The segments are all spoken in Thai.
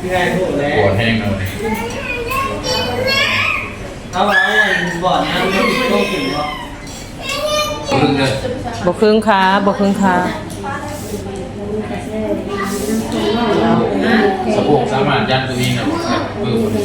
พี่ให้พูดแล้วปวดแห้งเลยเอาไว้บ่อนน้ำมันต้องถึงเนาะลึกเลยบ่ครึ่งขาบ่ครึ่งขาสะโพกสามารถยันตัวนี้นะเพื่อคนที่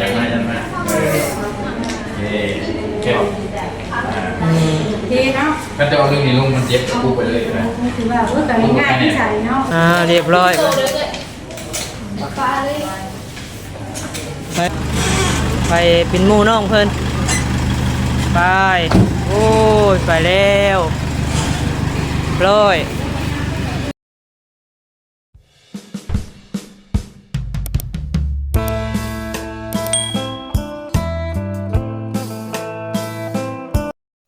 ยันมายันมาเย้เก็บ ดีเนาะถ้าจะเอาเรื่องนี้ลงมันเจ็บกูไปเลยนะถือว่าเออแต่ง่ายที่ใส่เนาะอ่าเรียบร้อยไปไปเป็นหมู่น้องเพิ่นไปโอ้ยไปแล้วร้อย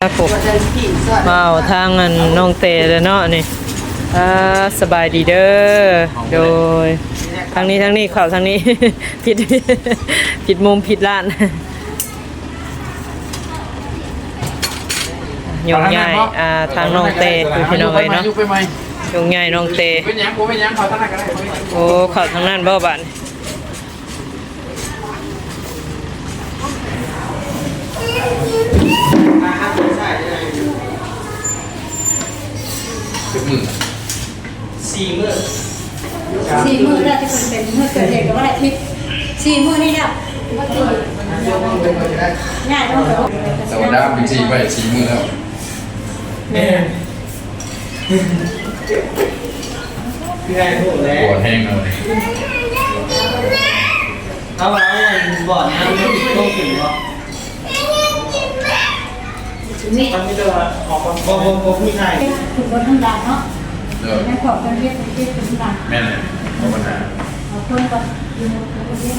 ครับผมมาเอาทางอันน้องเตแล้วเนาะนี่อ่าสบายดีเด้อโดยทางนี้ทางนี้เข่าทางนี้ ผิดผิดมุมผิดล้านยงใหญ่อ่าทางน้องเตคือพี่น้องเอ้ยเนาะไปไหมยงใหญ่น้องเตเป็นยังกูเป็นยังเขาตั้งกันได้โอ้เข่าทางนั้นบ่บาน มาห้ามใส่ได้ ถึงมือ สี่มื้อ สี่มือแรกที่คนเป็นเมื่อเกิดเหตุกับว่าอาทิตย์สี่มือนี่เนี่ยง่ายต้องแบบ แต่วั นดาเป็นสีไปสีมือแล้วพี่ให้พูดแล้ปววดแห้งเลยเอาไว้บ่อนน้ำมันต้องถึงเนาะนี่มันไม่ได้ว่าออกมาบ่บ่บ่ผู้ชายถูกบนทั้งดานเนาะเดี๋ยวแม่ขอบกันเรียกเป็นเรียกเป็นดานแม่เลยเอาปัญหาเอาคนก่อนยืนแล้วก็เรียก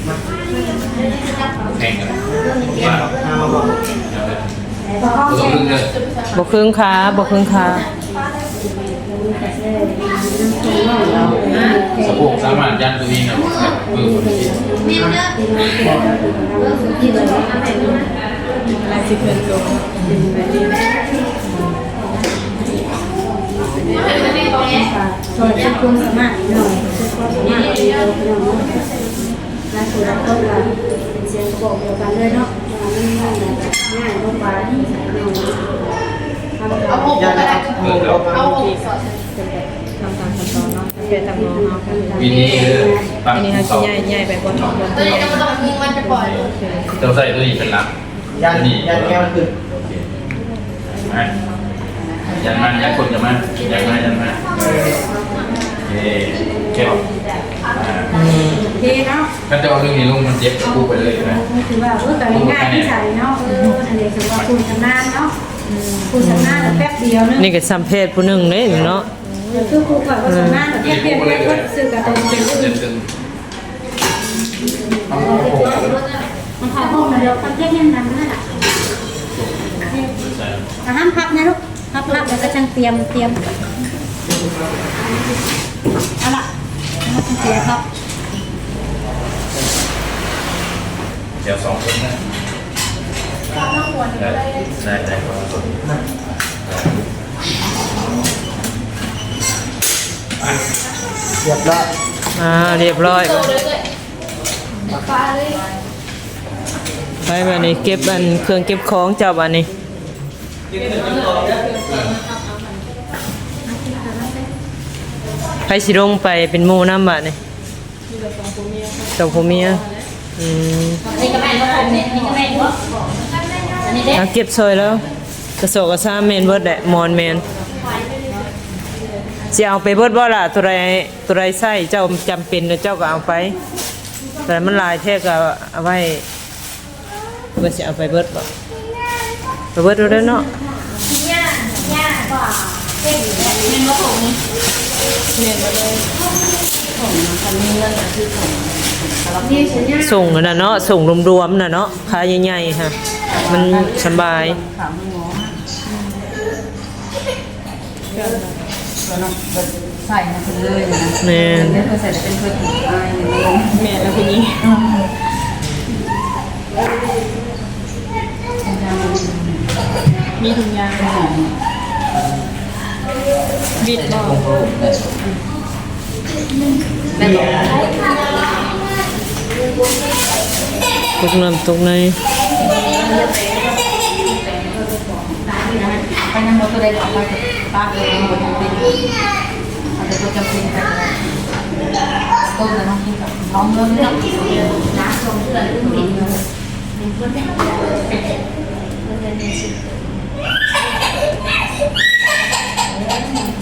บในนั้นนึงเนาะอันนี้เข้ากันเอาขาตรงนั้นมือเก็บเลยเดี๋ยวชูดไปดีสิจะจะตื่นตื่นสิจับเมียนี่นะละพี่ได้เป็นฮักประมาณนี้เด้อเลยเขาแห้งกันว่าเอามาบอกตัวลึกเลยบ่ครึ่งขาบ่ครึ่งขาสะโพกสามารถยันตัวนี้นะเพื่อคนที่ส่วนที่คุณสามารถหน่อยคือความสามาร ถที่เราเป็นน้องและสุดท้ายก็เป็นเสียงบอกเดียวกันเลยเนาะง่ายง่ายลงไปทำเอายานะครับหมูเอาเอาทำตามขั้นตอนเนาะเป็นตามน้องเนาะวิธีตั้งอันนี้เขาสิใหญ่ใหญ่ไปบ่บ่ตัวนี้เราต้องยิงมันจะปล่อยเราใส่ตัวนี้เป็นหลักยันยันแก้วขึ้นมายันมายันคนจะมายันมายันมาเย้ เก็บดีเนาะถ้าจะเอาเรื่องนี้ลงมันเจ็บกูไปเลยนะคือว่าเออแต่ง่ายที่ใส่เนาะเอออันนี้คือว่าคุณชำนาญเนาะคุณชำนาญแป๊บเดียวนึงนี่ก็สัมเพศผู้หนึงเด้เนาะเดี๋ยวคือครูก่อนว่าชำนาญแบบแป๊บเดียวแป๊บเดียวสื่อกับตรงเป็นเจ็บตึงเอาโอ้โหมันถ่ายห้องมาเดียวตั้งเทศยังนำนั่นแหละใส่ห้ามพับนะลูกพับพับแล้วก็ช่างเตรียมเตรียมเอาล่ะ เตรียมครับ เดี๋ยวสองคนนะได้ได้ได้เรียบร้อยอ่าเรียบร้อยปลาเลยไปบัดนี้เก็บอันเครื่องเก็บของเจ้าบัดนี้กินถึงจะบอกเด้อ ไปสิลงไปเป็นหมู่นำบัดนี้สองผัวเมียอืมนี่ก็แม่นว่านี่นี่ก็แม่นว่าอันนี้เด็กเอาเก็บซอยแล้วกระโสอบกระซ่าแม่นเบิดแหละมอนแม่นสิเอาไปเบิดบ่ล่ะตัวใดตัวใดใส่เจ้าจำเป็นเจ้าก็เอาไป แต่มันหลายแท้ก็เอาไว้เพื่อสิเอาไปเบิดบ่ไปเบิดดูได้อเนาะ ย่าย่า เห็นว่าผมนี่ นี่ฉันเนี่ยส่งน่ะเนาะส่งรวมๆน่ะเนาะค่าใหญ่ๆฮะมันสบายใส่มาคือเลยนะแม่นไม่เคยใส่แต่เป็นเพื่อนอายลงแม่แล้วคนนี้มีถุงยาง บิดบ่แม่บอกตกน้ำตกในไปนั่งรถตัวใดก็เอาไปป้าเลยหมดจำเป็นเอาแต่ตัวจำเป็นไปต้นแล้วน้องกินกับน้องเริ่มเนาะน้ำชมเพื่อนรุ่นผิดเลย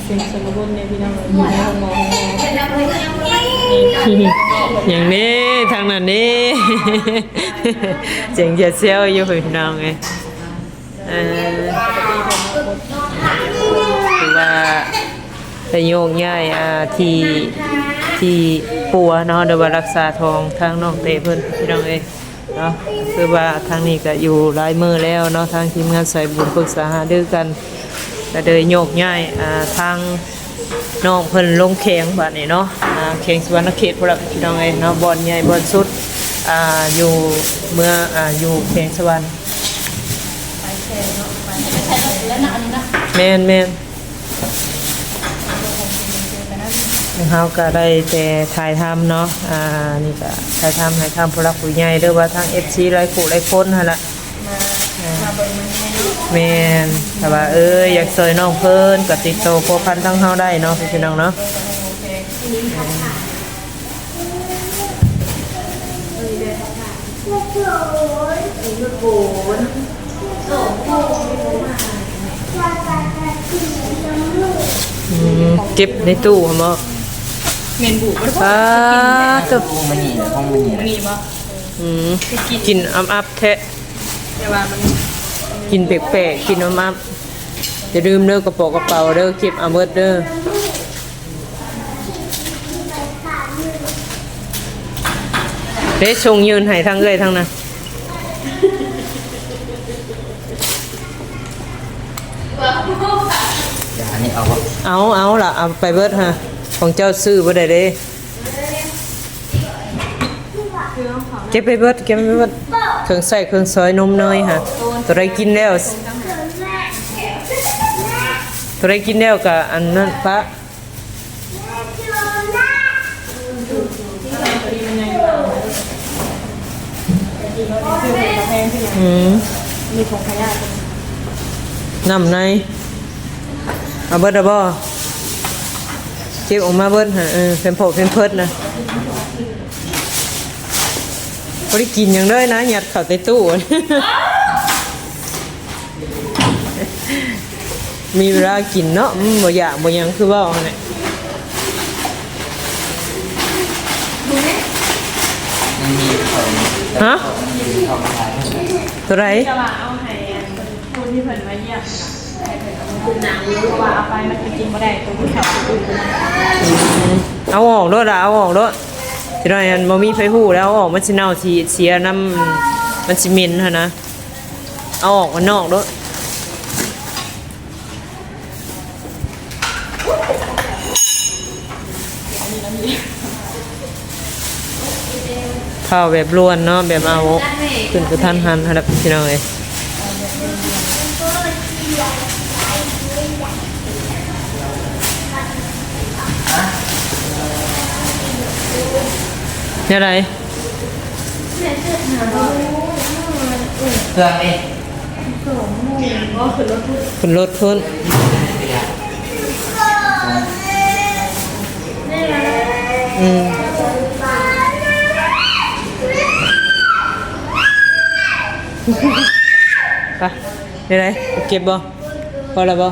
เสียงสมบูรณ์เนี่ยพี่น้องอยู่ในห้องหมอ อย่างนี้ทางนั้นนี่เสียงเจ็ดเซลอยู่พี่น้องไงเออคือว่าไปโยกย้ายอ่าที่ที่ปัวเนาะเดี๋ยวว่ารักษาทองทางน้องเตเพิ่นพี่น้องเอ้เนาะคือว่าทางนี้ก็อยู่หลายมือแล้วเนาะทางทีมงานใส่บุญปรึกษาหารือกันก็เลยโยกย้ายอ่าทาง น้องเพิ่นลงแข่งบัดนี้เนาะอ่าแข่งสวรรณเขตพุ่นละพี่น้องเอ้ยเนาะบอลใหญ่บอลสุดอ่าอยู่เมื่ออ่าอยู่แข่งสวรรค์แม่นแม่นเฮาก็ได้แต่ถ่ายทำเนาะอ่านี่ก็ถ่ายทำให้ทำผู้รักผู้ใหญ่หรือว่าทาง FC หลายผู้หลายคนหั่นล่ะ แม่นแต่ว่าเอ้ยอยากซอยน้องเพิ่นก็ติดโตพัวพันทั้งเฮาได้เนาะพี่น้องเนาะอืมเก็บในตู้หั่นบ่เมนบุบ่ได้ป้าตบห้องมันนี่ห้องมันนี่มีบ่อืมกินอับอับๆแท้แต่ว่ามัน กินแปลกๆกินอับอับๆอย่าลืมเด้อกระเป๋ากระเป๋าเด้อเก็บเอาเบิดเด้อเด้ชงยืนให้ทั้งเอ้ยทั้งนั้นอย่านี่เอาวะเอาเอาล่ะเอาไปเบิดฮะของเจ้าซื้อบ่ได้เด้ เก็บไปเบิดเก็บไปเบิดเครื่องใส่เครื่องซอยนมเนยฮะตัวใดกินแล้วตัวใดกินแล้วก็อันนั้นปะอืมมีผงขยะน้ำในเอาเบิดเอาบ่เก็บออกมาเบิดฮะเออเป็นโผเป็นเพิดนะ บ่ได้กินหยังเลยนะยัดเข้าใต้ตู้มีเวลากินเนาะอืมบ่อยากบ่หยังคือเว้าหั่นแหละมันมีของฮะของขายตัวไหนจะว่าเอาให้คนที่เพิ่นมาเยี่ยมน่ะให้เพิ่นเอามาคุณนางรู้ว่าเอาไปมันกินบ่ได้ตัวผู้ชายผู้อื่น เอาออกโลดล่ะเอาออกโลด สิได้อันบ่มีไฟฮู้แล้วเอาออกมันสิเน่าสิเสียน้ำมันสิเหม็นหั่นนะเอาออกมันนอกโลดข้าวแบบล้วนเนาะแบบเอาขึ้นกระทันหันครับพี่น้องเอ้ย เนี่ยไรเครื่องนี่ขึ้นรถขึ้นอืมไปเนี่ยไรเก็บบ่พอแล้วบ่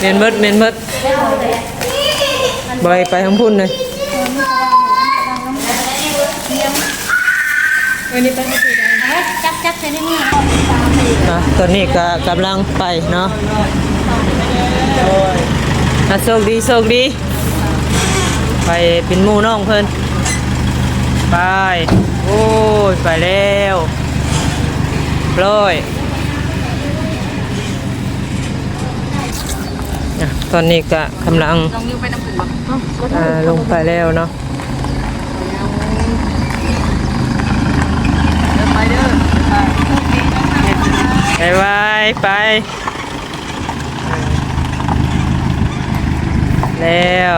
เมนเบิดเมนเบิด บอยไปทั้งพุ่นเลยเออนี่ไปให้สิได้จับจับใส่ในมือตอนนี้ก็กำลังไปเนาะอะโชคดีโชคดี ไปเป็นมูน้องเพิ่นไป โอ้ย ไปแล้วร้อยอะตอนนี้ก็กำลัง องนิ้วไปน้ำผึ้งบ่อ่าลงไปแล้วเนาะเดินไปเด้อไปบายบายไปแล้ว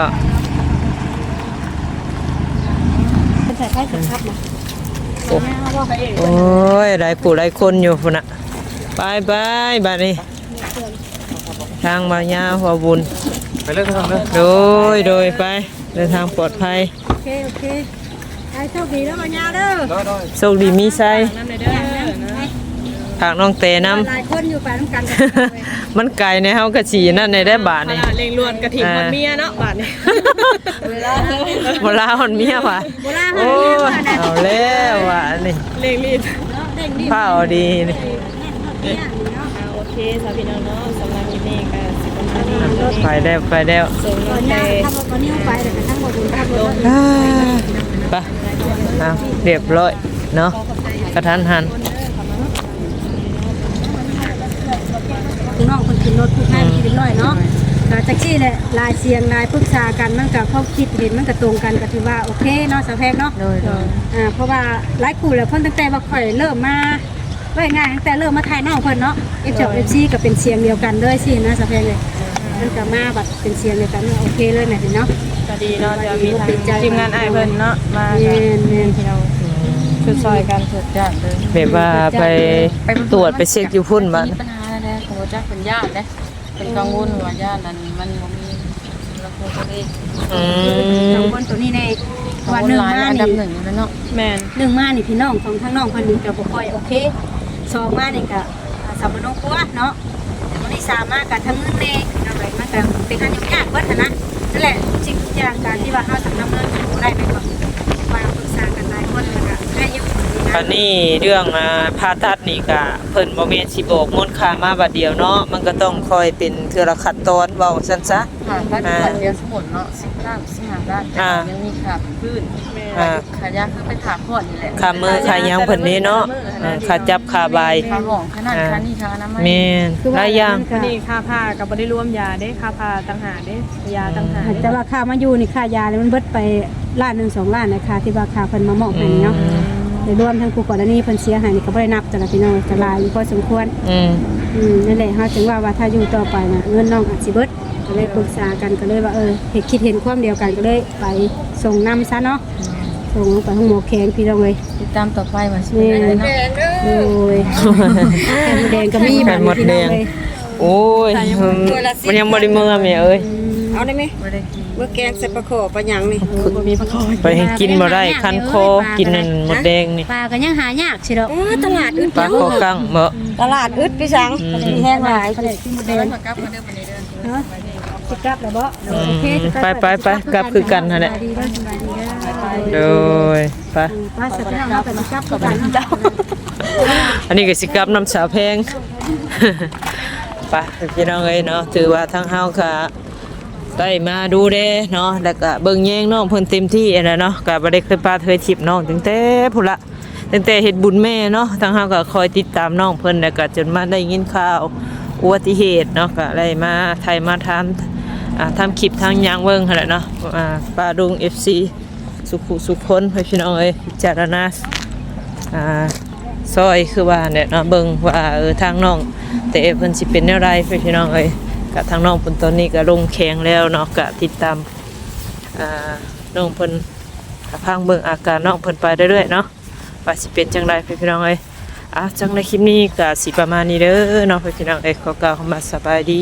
เป็นสายไฟสุดครับนะโอ้ยหลายผู้หลายคนอยู่พุ่นน่ะไปไปบัดนี้ทางมายาวหัวบุญ ไปเลิกทำเลยโดยโดยไปเดินทางปลอดภัยโอเคโอเคไอ้โชคดีแล้วมาญาเด้อได้ได้โชคดีมีไซทางน้องเตน้หลายคนอยู่ไปน้ำกันกันำมันไกลในเฮากะฉีนั่นในได้บาทนี่เร่งรวนกระถิ่นคนเมียเนาะบาดนี้เวลาหอนเมียว่ะโบราณโอ้ยเอาแล้วว่ะนี่เร่งรีบเด้งดิผ้าเอาดีนี่โอเคสาวพี่น้องเนาะสำหรับคลิปนี้ก็สิประมาณนี้เนาะ ไปแล้วไปแล้วส่งตน้ออนงนี้เตทำวันนี้ไปแต่ทั้งหมดบุญทั้งหมดอ่าไปเอาเรียบร้อยเนาะกระทันหันคุณน้องคนขึ้นรถผู้ให้คิดร้อยเนาะจากที่แหละลายเสียงลายปรึกษากันมันกับข้อคิดเห็นมันก็ตรงกันก็ถือว่าโอเคเนาะสาวแพงเนาะโดยโดยอ่าเพราะว่าหลายคู่แล้วเพิ่นตั้งแต่ว่าข่อยเริ่มมาว่าง่ายตั้งแต่เริ่มมาถ่ายน้องเพิ่นเนาะ F จ F C ก็เป็นเสียงเดียวกันเลยสินะสะเพงเลยันก็มาแบบเป็นเสียงเดียวกันโอเคเลยแม่พี่เนาะก็ดีเนาะจะมีทางทีมงานอายเพิ่นเนาะมาแม่นแม่นที่เราช่วยซอยกันสุดยอดเลยแบบว่าไปตรวจไปเช็คอยู่พุ่นบ้านมีปัญหาแล้วของจักเป็นญาติเด้เป็นกังวลว่าญาตินั้นมันบ่มีระบบตัวเองอืสองมคนตัวนี้ในวันหนึ่งมานดับหนึ่งแล้วเนาะแม่นหนึ่งมานี่พี่น้องของทั้งน้องเพิ่นนี่ก็บ่ค่อยโอเคสองมานี่ก็สามนองครัวเนาะ สามมาก็ทั้งเงินแน่อะไรมันก็เป็นอันยุ่งยากเบิดหั้นนะนั่นแหละสิ่งทุกอย่างการที่ว่าเฮาสำนักเงินบ่ได้ไปก่อนมาปรึกษากันหลายคนแล้วก็ให้อยู่ดีนะอันนี้เรื่องอ่าผ่าตัดนี่ก็เพิ่นบ่แม่นสิบอกมนต์ค่ามาบัดเดียวเนาะมันก็ต้องคอยเป็นเทื่อละขั้นตอนเว้าซั่นซะค่ะก็จะเรียนสมุนเนาะ10ล้าน 15ล้านแต่อ่ายังมีค่าพื้นอ่าค่ายาคือไปถามก่อนนี่แหละค่ามือค่าหยังเพิ่นนี่เนาะอ่าค่าจับค่าบายค่าห้องค่านั่นค่านี่ค่าน้ำมันแม่นหลายอย่างวันนี้ค่าผ้าก็บ่ได้รวมยาเด้ค่าผ้าต่างหากเด้ยาต่างหากแต่ว่าค่ามาอยู่นี่ค่ายาเนี่ยมันเบิดไปล้านหนึ่งสองล้านนะคะที่ว่าค่าเพิ่นมามอบให้นี่เนาะโดยรวมทั้งผู้ก่อนนี้เพิ่นเสียหายนี่ก็บ่ได้นับแต่ละพี่น้องจะลายอยู่พอสมควรอืมอืมนั่นแหละเฮาจึงว่าว่าถ้าอยู่ต่อไปน่ะเงินน้องอาจสิเบิด ก็เลยปรึกษากันก็เลยว่าเออเห็นคิดเห็นความเดียวกันก็เลยไปส่งนำซะเนาะส่งไปห้องหมอแข็งพี่น้องเอ้ยติดตามต่อไปว่าสิเป็นอะไรเนาะโอ้ยแผ่นแดงก็มีแผ่นหมดแดงโอ้ยมันยังบ่ได้เมื่อแม่เอ้ย เอาได้ไหมบ่ได้กินเมื่อแกงใส่ปลาขอปลาหยังนี่ไปให้กินบ่ได้คันคอกินนั่นหมดแดงนี่ปลาก็ยังหายากสิดอกเออตลาดอึดปลาคอกั้งบ่ตลาดอึดพี่สังอืมมีแห้งหลายปลาแดงที่หมดแดงมากลับมาเดิมมาในเดือนเนาะ สิกลับแล้วบ่โอเคไปไปไปกลับคือกันนั่นแหละดีเด้อสบายดีเด้อโดยไปป้าสัตว์พี่น้องเราไปสิกลับคือกันเจ้า อันนี้ก็สิกลับน้ำสาวแพง ไปพี่น้องเอ้ยเนาะถือว่าทั้งเฮาค่ะได้มาดูเด้เนาะแล้วก็เบิ่งแยงน้องเพิ่นเต็มที่แล้วเนาะก็บ่ได้เคยปาเคยทิปน้องตั้งแต่พุ่นละตั้งแต่เฮ็ดบุญแม่เนาะทั้งเฮาก็คอยติดตามน้องเพิ่นแล้วก็จนมาได้ยินข่าวอุบัติเหตุเนาะก็ได้มาไทยมาทำอ่า ทำคลิปทางยางเบิ่งหั่นแหละเนาะอ่าดุง FC สุขุสุขคนให้พี่น้องเอ้ยพิจารณาอ่าซอยคือว่าเนี่ยเนาะเบิ่งว่าเออทางน้องแต่เพิ่นสิเป็นแนวใดพี่น้องเอ้ยกะทางน้องเพิ่นตอนนี้ก็ลงแข็งแล้วเนาะกะติดตามอ่าน้องเพิ่นพังเบิ่งอาการน้องเพิ่นไปเรื่อยๆเนาะว่าสิเป็นจังไดพี่น้องเอ้ยอะจังในคลิปนี้ก็สิประมาณนี้เด้อเนาะพี่น้องเอ้ยขอกล่าวคำว่าสบายดี